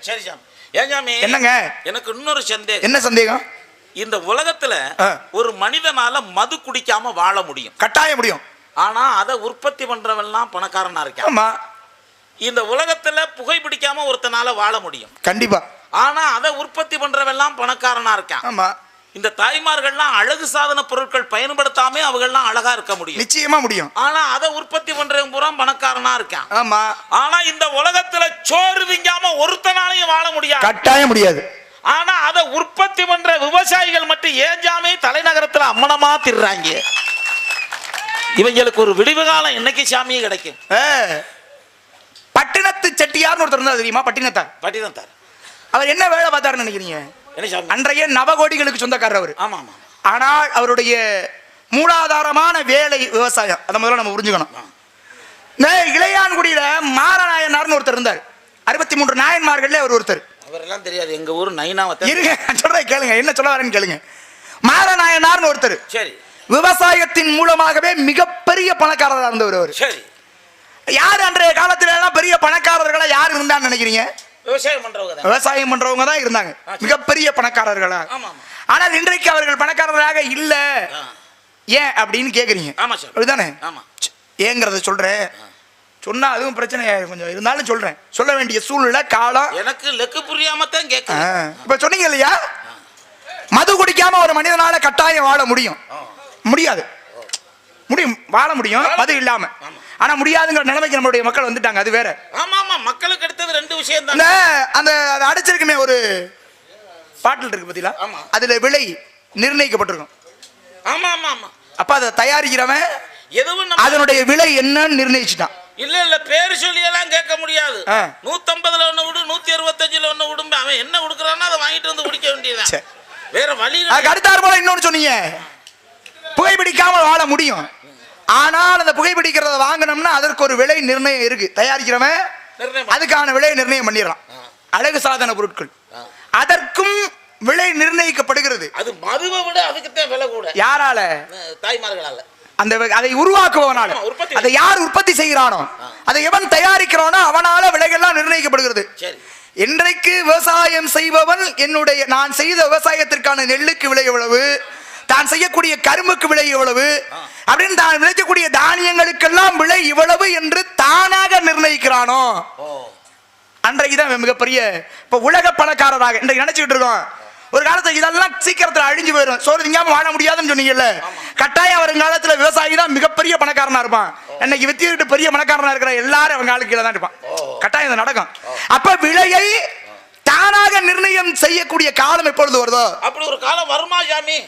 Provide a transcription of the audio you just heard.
சரி சாமி. ஏன் சாமி? என்னங்க? எனக்கு இன்னொரு சந்தேகம். என்ன சந்தேகம்? இந்த உலகத்துல. ஒரு மனிதனால மது குடிக்காம வாழ முடியும். கட்டாய முடியும். ஆனா அதை உற்பத்தி பண்றவன்லாம் பணக்காரனா இருக்கான். ஆமா. இந்த உலகத்துல புகை பிடிக்காம ஒருத்தனால வாழ முடியும். கண்டிப்பா. ஆனா அதை உற்பத்தி பண்றவெல்லாம் பணக்காரனா இருக்கான். ஆமா. இந்த தாய்மார்கள்லாம் அழகு சாதன பொருட்கள் பயன்படுத்தாம அவங்கெல்லாம் அழகா இருக்க முடியும். நிச்சயமா முடியும். ஆனா அதை உற்பத்தி பண்றவன் பூரா பணக்காரனா இருக்கான். ஆமா. ஆனா இந்த உலகத்துல சோறு திங்காம ஒருத்தனாலையும் வாழ முடியாது. கட்டாய முடியாது. ஆனா அதை உற்பத்தி பண்ற விவசாயிகள் மட்டும் ஏஞ்சாமே தலைநகரத்துல அம்மனமா திர்றாங்க? இவங்களுக்கு ஒரு விடிவு காலம் என்னைக்கு சாமியே கிடைக்கும். பட்டினத்து செட்டியார்னு ஒருத்தர் இருந்தார் தெரியுமா? பட்டினத்தார். பட்டிதான் தார் அவர் என்ன வேலை பார்த்தாருன்னு நினைக்கிறீங்க? அன்றைய நவகோடிகளுக்கு சொந்தக்காரர் அவர். ஆமா ஆமா ஆனால் அவருடைய மூலாதாரமான வேலை விவசாயம் அதை முதல்ல நம்ம புரிஞ்சுக்கணும். இந்த இளையான்குடியில மாரநாயனார்னு ஒருத்தர் இருந்தார். அறுபத்தி மூன்று நாயன்மார்கள்ல அவர் ஒருத்தர். அவரெல்லாம் தெரியாது எங்க ஊர் நைனாவத்தை? இருங்க நான் சொல்றேன் கேளுங்க என்ன சொல்ல வரேன்னு கேளுங்க. மாரநாயனார்னு ஒருத்தர். சரி. விவசாயத்தின் மூலமாகவே மிகப்பெரிய பணக்காரராக இருந்தவர் அவர். சரி. யார் அன்றைய காலத்துல பெரிய பணக்காரர்களா யார் இருந்தான்னு நினைக்கிறீங்க? விவசாயம் பண்றவங்க தான். விவசாயம் பண்றவங்க தான் இருந்தாங்க. மிகப்பெரிய பணக்காரர்களா. ஆனால் இன்றைக்கு அவர்கள் பணக்காரர்களாக இல்ல. ஏன் அப்படின்னு கேக்குறீங்க. ஆமா சார். அப்படிதானே ஆமா. ஏங்கிறத சொல்றேன். சொன்னா அதுவும் பிரச்சனை கொஞ்சம் இருந்தாலும் சொல்றேன். சொல்ல வேண்டிய சூழ்நிலை காலம். எனக்கு லெக்கு புரியாம தான் கேட்க இப்ப சொன்னீங்க இல்லையா? மது குடிக்காம ஒரு மனிதனால கட்டாயம் வாழ முடியும். முடியாது. முடியும். வாழ முடியும். மது இல்லாம. ஆனா முடியாதுங்கிற நிலைமைக்கு நம்மளுடைய மக்கள் வந்துட்டாங்க. அது வேற ஆமா ஆமா மக்களுக்கு அடுத்தது ரெண்டு விஷயம் அந்த தான் அந்த அது அடிச்சிருக்குமே ஒரு பாட்டில் இருக்கு ஆமா. அதுல விலை நிர்ணயிக்கப்பட்டிருக்கும். ஆமா ஆமா ஆமா. அப்ப அதை தயாரிக்கிறவன் எதுவும் அதனுடைய விலை என்னன்னு நிர்ணயிச்சுட்டான். இல்ல இல்ல பேர் சொல்லி எல்லாம் கேட்க முடியாது. நூத்தம்பதுல ஒண்ணு விடு நூத்தி அறுபத்தஞ்சுல ஒண்ணு விடும் அவன் என்ன கொடுக்குறானோ அதை வாங்கிட்டு வந்து குடிக்க வேண்டியதுதான். சரி. வேற வழி அடுத்தாறு போல இன்னொன்னு சொன்னீங்க. புகைப்பிடிக்காமல் வாழ முடியும். ஆனால் அந்த புகைப்பிடிக்கிறத வாங்கினோம்னா அதற்கு ஒரு விலை நிர்ணயம் இருக்கு. தயாரிக்கிறவன். அதுக்கான விலையை நிர்ணயம் பண்ணிடலாம் அழகு சாதன பொருட்கள். அதற்கும் விலை நிர்ணயிக்கப்படுகிறது. அது மதுவை விட அதுக்குத்தான் விலை கூட. யாரால? தாய்மார்களால. அந்த அதை உருவாக்குவனால. அதை யார் உற்பத்தி செய்கிறானோ அதை எவன் தயாரிக்கிறானோ அவனால விலைகள்லாம் நிர்ணயிக்கப்படுகிறது. இன்றைக்கு விவசாயம் செய்பவன் என்னுடைய நான் செய்த விவசாயத்திற்கான நெல்லுக்கு விலை எவ்வளவு? தான் செய்யக்கூடிய கரும்புக்கு விலை எவ்வளவு அப்படின்னு தான் விளைக்கக்கூடிய தானியங்களுக்கெல்லாம் விலை இவ்வளவு என்று தானாக நிர்ணயிக்கிறானோ? அன்றைக்கு தான் மிகப்பெரிய இப்ப உலக பணக்காரராக இன்றைக்கு நினைச்சுக்கிட்டு இருக்கோம். ஒரு காலத்துல இதெல்லாம் சீக்கிரத்துல அழிஞ்சு போயிடும் சோறு திங்காம வாழ முடியாதுன்னு சொன்னீங்கல்ல? கட்டாயம் வருங்காலத்துல விவசாயி தான் மிகப்பெரிய பணக்காரனா இருப்பான். இன்னைக்கு வித்திட்டு பெரிய பணக்காரனா இருக்கிற எல்லாரும் அவங்க ஆளுக்கு கீழே தான் இருப்பான். கட்டாயம் இது நடக்கும். அப்ப விலையை தானாக நிர்ணயம் செய்யக்கூடிய காலம் எப்பொழுது வருதோ? அப்படி ஒரு காலம் வருமா சாமி?